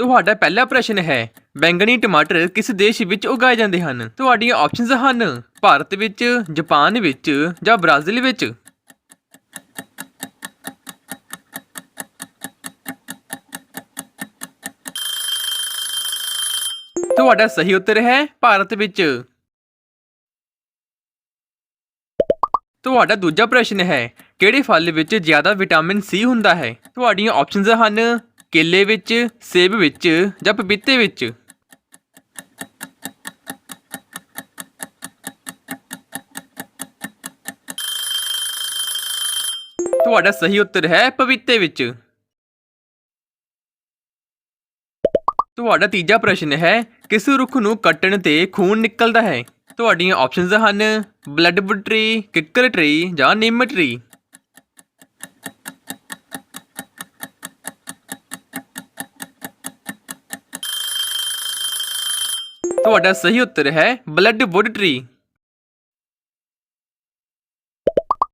ਤੁਹਾਡਾ ਪਹਿਲਾ ਪ੍ਰਸ਼ਨ ਹੈ, ਬੈਂਗਣੀ ਟਮਾਟਰ ਕਿਸ ਦੇਸ਼ ਵਿੱਚ ਉਗਾਏ ਜਾਂਦੇ ਹਨ? ਤੁਹਾਡੀਆਂ ਆਪਸ਼ਨਸ ਹਨ, ਭਾਰਤ ਵਿੱਚ, ਜਾਪਾਨ ਵਿੱਚ ਜਾਂ ਬ੍ਰਾਜ਼ੀਲ ਵਿੱਚ। ਤੁਹਾਡਾ ਸਹੀ ਉੱਤਰ ਹੈ, ਭਾਰਤ ਵਿੱਚ। ਤੁਹਾਡਾ ਦੂਜਾ ਪ੍ਰਸ਼ਨ ਹੈ, ਕਿਹੜੇ ਫਲ ਵਿੱਚ ਜ਼ਿਆਦਾ ਵਿਟਾਮਿਨ ਸੀ ਹੁੰਦਾ ਹੈ? ਤੁਹਾਡੀਆਂ ਆਪਸ਼ਨਸ ਹਨ ਕੇਲੇ ਵਿੱਚ, ਸੇਬ ਵਿੱਚ ਜਾਂ ਪਪੀਤੇ ਵਿੱਚ? ਤੁਹਾਡਾ ਸਹੀ ਉੱਤਰ ਹੈ ਪਪੀਤੇ ਵਿੱਚ। ਤੁਹਾਡਾ ਤੀਜਾ ਪ੍ਰਸ਼ਨ ਹੈ, ਕਿਸ ਰੁੱਖ ਨੂੰ ਕੱਟਣ ਤੇ ਖੂਨ ਨਿਕਲਦਾ ਹੈ? ਤੁਹਾਡੀਆਂ ਆਪਸ਼ਨਸ ਹਨ ਬਲੱਡਵੁੱਡ ਟਰੀ ਕਿੱਕਰ ਟਰੀ ਜਾਂ ਨਿੰਮ ਟਰੀ ਤੁਹਾਡਾ ਸਹੀ ਉੱਤਰ ਹੈ ਬਲੱਡਵੁੱਡ ਟਰੀ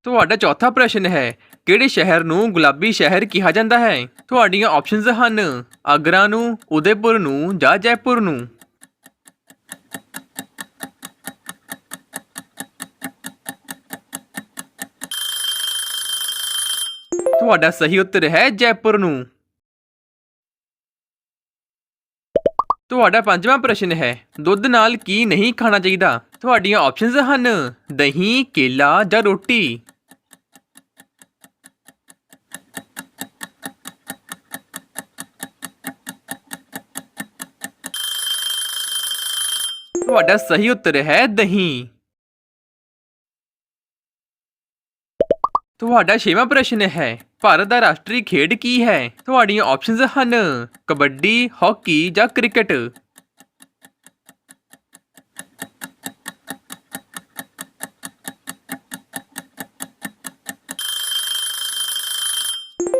ਤੁਹਾਡਾ ਚੌਥਾ ਪ੍ਰਸ਼ਨ ਹੈ, ਕਿਹੜੇ ਸ਼ਹਿਰ ਨੂੰ ਗੁਲਾਬੀ ਸ਼ਹਿਰ ਕਿਹਾ ਜਾਂਦਾ ਹੈ? ਤੁਹਾਡੀਆਂ ਆਪਸ਼ਨਸ ਹਨ, ਆਗਰਾ ਨੂੰ, ਉਦੈਪੁਰ ਨੂੰ ਜਾਂ ਜੈਪੁਰ ਨੂੰ। ਤੁਹਾਡਾ ਸਹੀ ਉੱਤਰ ਹੈ ਜੈਪੁਰ ਨੂੰ। ਤੁਹਾਡਾ ਪੰਜਵਾਂ ਪ੍ਰਸ਼ਨ ਹੈ, ਦੁੱਧ ਨਾਲ ਕੀ ਨਹੀਂ ਖਾਣਾ ਚਾਹੀਦਾ? ਤੁਹਾਡੀਆਂ ਆਪਸ਼ਨਸ ਹਨ, ਦਹੀਂ, ਕੇਲਾ ਜਾਂ ਰੋਟੀ। ਤੁਹਾਡਾ ਸਹੀ ਉੱਤਰ ਹੈ ਦਹੀਂ। ਤੁਹਾਡਾ ਛੇਵਾਂ ਪ੍ਰਸ਼ਨ ਹੈ ਭਾਰਤ ਦਾ ਰਾਸ਼ਟਰੀ ਖੇਡ ਕੀ ਹੈ? ਤੁਹਾਡੀਆਂ ਆਪਸ਼ਨਸ ਹਨ, ਕਬੱਡੀ, ਹਾਕੀ ਜਾਂ ਕ੍ਰਿਕਟ।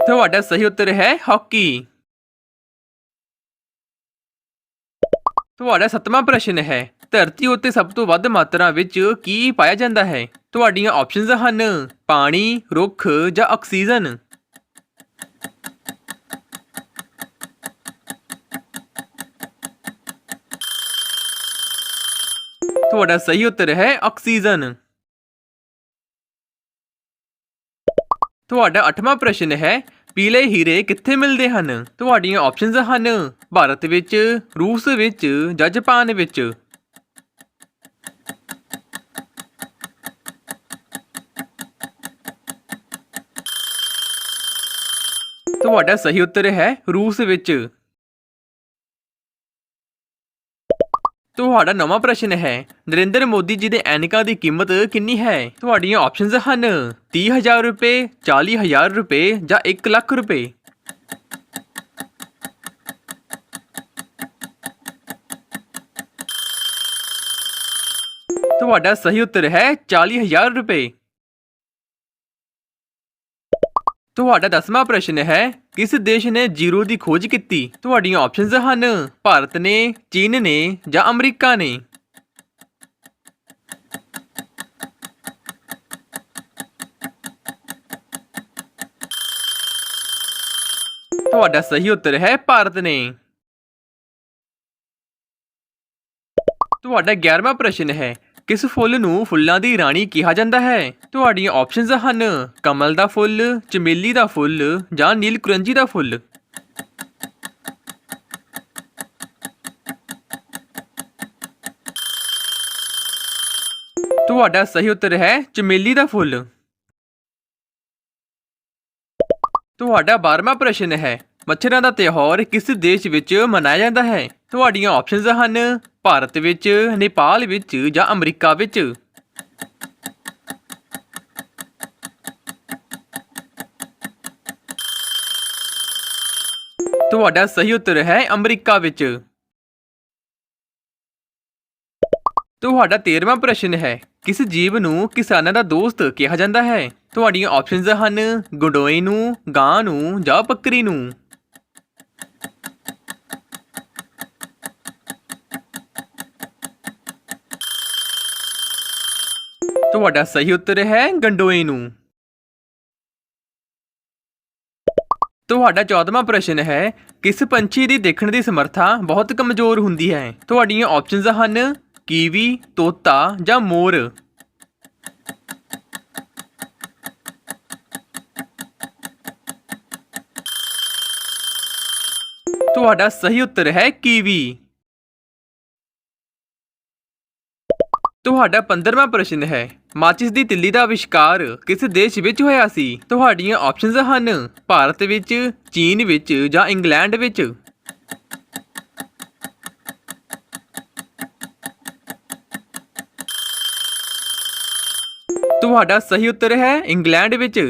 ਤੁਹਾਡਾ ਸਹੀ ਉੱਤਰ ਹੈ ਹਾਕੀ। ਤੁਹਾਡਾ ਸੱਤਵਾਂ ਪ੍ਰਸ਼ਨ ਹੈ, ਧਰਤੀ ਉੱਤੇ ਸਭ ਤੋਂ ਵੱਧ ਮਾਤਰਾ ਵਿੱਚ ਕੀ ਪਾਇਆ ਜਾਂਦਾ ਹੈ? ਤੁਹਾਡੀਆਂ ਆਪਸ਼ਨਸ ਹਨ, ਪਾਣੀ, ਰੁੱਖ ਜਾਂ ਆਕਸੀਜਨ। ਤੁਹਾਡਾ ਸਹੀ ਉੱਤਰ ਹੈ ਆਕਸੀਜਨ। ਤੁਹਾਡਾ ਅੱਠਵਾਂ ਪ੍ਰਸ਼ਨ ਹੈ, ਪੀਲੇ ਹੀਰੇ ਕਿੱਥੇ ਮਿਲਦੇ ਹਨ? ਤੁਹਾਡੀਆਂ ਆਪਸ਼ਨਸ ਹਨ, ਭਾਰਤ ਵਿੱਚ, ਰੂਸ ਵਿੱਚ, ਜਾਂ ਜਾਪਾਨ ਵਿੱਚ। ਤੁਹਾਡਾ ਸਹੀ ਉੱਤਰ ਹੈ ਰੂਸ ਵਿੱਚ। ਤੁਹਾਡਾ ਨਵਾਂ ਪ੍ਰਸ਼ਨ ਹੈ, ਨਰਿੰਦਰ ਮੋਦੀ ਜੀ ਦੇ ਐਨਕਾਂ ਦੀ ਕੀਮਤ ਕਿੰਨੀ ਹੈ? ਤੁਹਾਡੀਆਂ ਆਪਸ਼ਨਸ ਹਨ 30000 ਰੁਪਏ 40000 ਰੁਪਏ ਜਾਂ 1 ਲੱਖ ਰੁਪਏ। ਤੁਹਾਡਾ ਸਹੀ ਉੱਤਰ ਹੈ 40000 ਰੁਪਏ। ਤੁਹਾਡਾ ਦਸਵਾਂ ਪ੍ਰਸ਼ਨ ਹੈ, ਕਿਸ ਦੇਸ਼ ਨੇ ਜ਼ੀਰੋ ਦੀ ਖੋਜ ਕੀਤੀ? ਤੁਹਾਡੀਆਂ ਆਪਸ਼ਨਸ ਹਨ, ਭਾਰਤ ਨੇ, ਚੀਨ ਨੇ ਜਾਂ ਅਮਰੀਕਾ ਨੇ? ਤੁਹਾਡਾ ਸਹੀ ਉੱਤਰ ਹੈ, ਭਾਰਤ ਨੇ। ਤੁਹਾਡਾ 11ਵਾਂ ਪ੍ਰਸ਼ਨ ਹੈ ਕਿਸ ਫੁੱਲ ਨੂੰ ਫੁੱਲਾਂ ਦੀ ਰਾਣੀ ਕਿਹਾ ਜਾਂਦਾ ਹੈ? ਤੁਹਾਡੀਆਂ ਆਪਸ਼ਨਸ ਹਨ, ਕਮਲ ਦਾ ਫੁੱਲ, ਚਮੇਲੀ ਦਾ ਫੁੱਲ ਜਾਂ ਨੀਲਕੁਰੰਜੀ ਦਾ ਫੁੱਲ। ਤੁਹਾਡਾ ਸਹੀ ਉੱਤਰ ਹੈ, ਚਮੇਲੀ ਦਾ ਫੁੱਲ। ਤੁਹਾਡਾ 12ਵਾਂ ਪ੍ਰਸ਼ਨ ਹੈ, ਮੱਛਰਾਂ ਦਾ ਤਿਉਹਾਰ ਕਿਸ ਦੇਸ਼ ਵਿੱਚ ਮਨਾਇਆ ਜਾਂਦਾ ਹੈ? ਤੁਹਾਡੀਆਂ ਆਪਸ਼ਨਸ ਹਨ ਭਾਰਤ ਵਿੱਚ, ਨੇਪਾਲ ਵਿੱਚ ਜਾਂ ਅਮਰੀਕਾ ਵਿੱਚ? ਤੁਹਾਡਾ ਸਹੀ ਉੱਤਰ ਹੈ ਅਮਰੀਕਾ ਵਿੱਚ। ਤੁਹਾਡਾ 13ਵਾਂ ਪ੍ਰਸ਼ਨ ਹੈ, ਕਿਸ ਜੀਵ ਨੂੰ ਕਿਸਾਨਾਂ ਦਾ ਦੋਸਤ ਕਿਹਾ ਜਾਂਦਾ ਹੈ? ਤੁਹਾਡੀਆਂ ਆਪਸ਼ਨਸ ਹਨ, ਗੰਡੋਏ ਨੂੰ, ਗਾਂ ਨੂੰ ਜਾਂ ਬੱਕਰੀ ਨੂੰ। ਤੁਹਾਡਾ ਸਹੀ ਉੱਤਰ ਹੈ ਗੰਡੋਏ ਨੂੰ। ਤੁਹਾਡਾ 14ਵਾਂ ਪ੍ਰਸ਼ਨ ਹੈ, ਕਿਸ ਪੰਛੀ ਦੀ ਦੇਖਣ ਦੀ ਸਮਰੱਥਾ ਬਹੁਤ ਕਮਜ਼ੋਰ ਹੁੰਦੀ ਹੈ? ਤੁਹਾਡੀਆਂ ਆਪਸ਼ਨਸ ਹਨ, ਕੀਵੀ, ਤੋਤਾ ਜਾਂ ਮੋਰ। ਤੁਹਾਡਾ ਸਹੀ ਉੱਤਰ ਹੈ ਕੀਵੀ। ਤੁਹਾਡਾ 15ਵਾਂ ਪ੍ਰਸ਼ਨ ਹੈ। ਮਾਚਿਸ ਦੀ ਤਿੱਲੀ ਦਾ ਆਵਿਸ਼ਕਾਰ ਕਿਸ ਦੇਸ਼ ਵਿੱਚ ਹੋਇਆ ਸੀ? ਤੁਹਾਡੀਆਂ ਆਪਸ਼ਨਸ ਹਨ ਭਾਰਤ ਵਿੱਚ, ਚੀਨ ਵਿੱਚ ਜਾਂ ਇੰਗਲੈਂਡ ਵਿੱਚ। ਤੁਹਾਡਾ ਸਹੀ ਉੱਤਰ ਹੈ ਇੰਗਲੈਂਡ ਵਿੱਚ।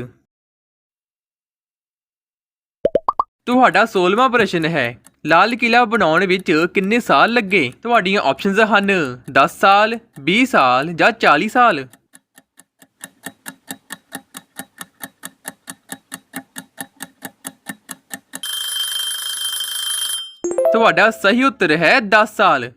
ਤੁਹਾਡਾ 16ਵਾਂ ਪ੍ਰਸ਼ਨ ਹੈ ਲਾਲ ਕਿਲਾ ਬਣਾਉਣ ਵਿੱਚ ਕਿੰਨੇ ਸਾਲ ਲੱਗੇ? ਤੁਹਾਡੀਆਂ ਆਪਸ਼ਨਸ ਹਨ 10 ਸਾਲ 20 ਸਾਲ ਜਾਂ 40 ਸਾਲ। ਤੁਹਾਡਾ ਸਹੀ ਉੱਤਰ ਹੈ 10 ਸਾਲ।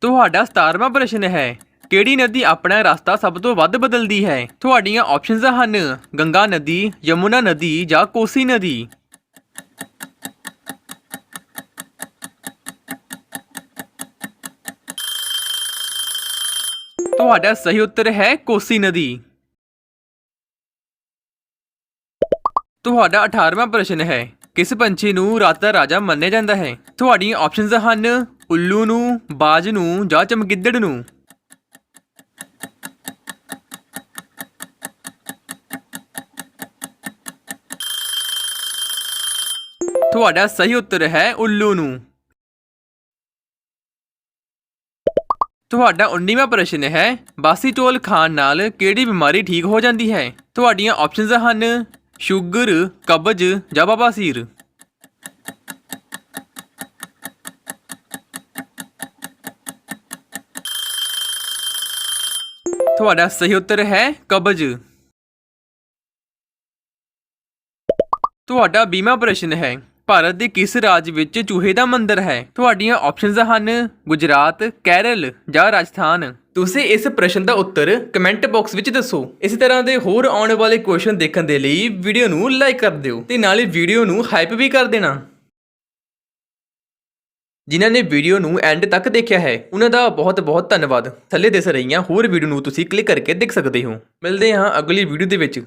ਤੁਹਾਡਾ 17ਵਾਂ ਪ੍ਰਸ਼ਨ ਹੈ। ਕਿਹੜੀ ਨਦੀ ਆਪਣਾ ਰਸਤਾ ਸਭ ਤੋਂ ਵੱਧ ਬਦਲਦੀ ਹੈ? ਤੁਹਾਡੀਆਂ ਆਪਸ਼ਨਸ ਹਨ, ਗੰਗਾ ਨਦੀ, ਯਮੁਨਾ ਨਦੀ ਜਾਂ ਕੋਸੀ ਨਦੀ। ਤੁਹਾਡਾ ਸਹੀ ਉੱਤਰ ਹੈ ਕੋਸੀ ਨਦੀ। ਤੁਹਾਡਾ 18ਵਾਂ ਪ੍ਰਸ਼ਨ ਹੈ, ਕਿਸ ਪੰਛੀ ਨੂੰ ਰਾਤ ਦਾ ਰਾਜਾ ਮੰਨਿਆ ਜਾਂਦਾ ਹੈ? ਤੁਹਾਡੀਆਂ ਆਪਸ਼ਨਸ ਹਨ, ਉੱਲੂ ਨੂੰ, ਬਾਜ ਨੂੰ ਜਾਂ ਚਮਗਿੱਦੜ ਨੂੰ। ਤੁਹਾਡਾ ਸਹੀ ਉੱਤਰ ਹੈ ਉੱਲੂ ਨੂੰ। ਤੁਹਾਡਾ 19ਵਾਂ ਪ੍ਰਸ਼ਨ ਹੈ ਬਾਸੀਟੋਲ ਖਾਣ ਨਾਲ ਕਿਹੜੀ ਬਿਮਾਰੀ ਠੀਕ ਹੋ ਜਾਂਦੀ ਹੈ? ਤੁਹਾਡੀਆਂ ਆਪਸ਼ਨਸ ਹਨ, ਸ਼ੂਗਰ, ਕਬਜ਼ ਜਾਂ ਬਵਾਸੀਰ। ਤੁਹਾਡਾ ਸਹੀ ਉੱਤਰ ਹੈ, ਕਬਜ਼। ਤੁਹਾਡਾ 20ਵਾਂ ਪ੍ਰਸ਼ਨ ਹੈ ਭਾਰਤ ਦੇ ਕਿਸ ਰਾਜ ਵਿੱਚ ਚੂਹੇ ਦਾ ਮੰਦਿਰ ਹੈ? ਤੁਹਾਡੀਆਂ ਆਪਸ਼ਨਸ ਹਨ ਗੁਜਰਾਤ, ਕੇਰਲ ਜਾਂ ਰਾਜਸਥਾਨ। ਤੁਸੀਂ ਇਸ ਪ੍ਰਸ਼ਨ ਦਾ ਉੱਤਰ ਕਮੈਂਟ ਬਾਕਸ ਵਿੱਚ ਦੱਸੋ। ਇਸੇ ਤਰ੍ਹਾਂ ਦੇ ਹੋਰ ਆਉਣ ਵਾਲੇ ਕੁਐਸਚਨ ਦੇਖਣ ਦੇ ਲਈ ਵੀਡੀਓ ਨੂੰ ਲਾਈਕ ਕਰ ਦਿਓ ਤੇ ਹੀ ਵੀਡੀਓ ਨੂੰ ਹਾਈਪ ਵੀ ਕਰ ਦੇਣਾ। ਜਿਨ੍ਹਾਂ ਨੇ ਵੀਡੀਓ ਨੂੰ ਐਂਡ ਤੱਕ ਦੇਖਿਆ ਹੈ, ਉਹਨਾਂ ਦਾ ਬਹੁਤ ਬਹੁਤ ਧੰਨਵਾਦ। ਥੱਲੇ ਦਿਸ ਰਹੀਆਂ ਹੋਰ ਵੀਡੀਓ ਨੂੰ ਤੁਸੀਂ ਕਲਿੱਕ ਕਰਕੇ ਦੇਖ ਸਕਦੇ ਹੋ। ਮਿਲਦੇ ਹਾਂ ਅਗਲੀ ਵੀਡੀਓ ਦੇ ਵਿੱਚ।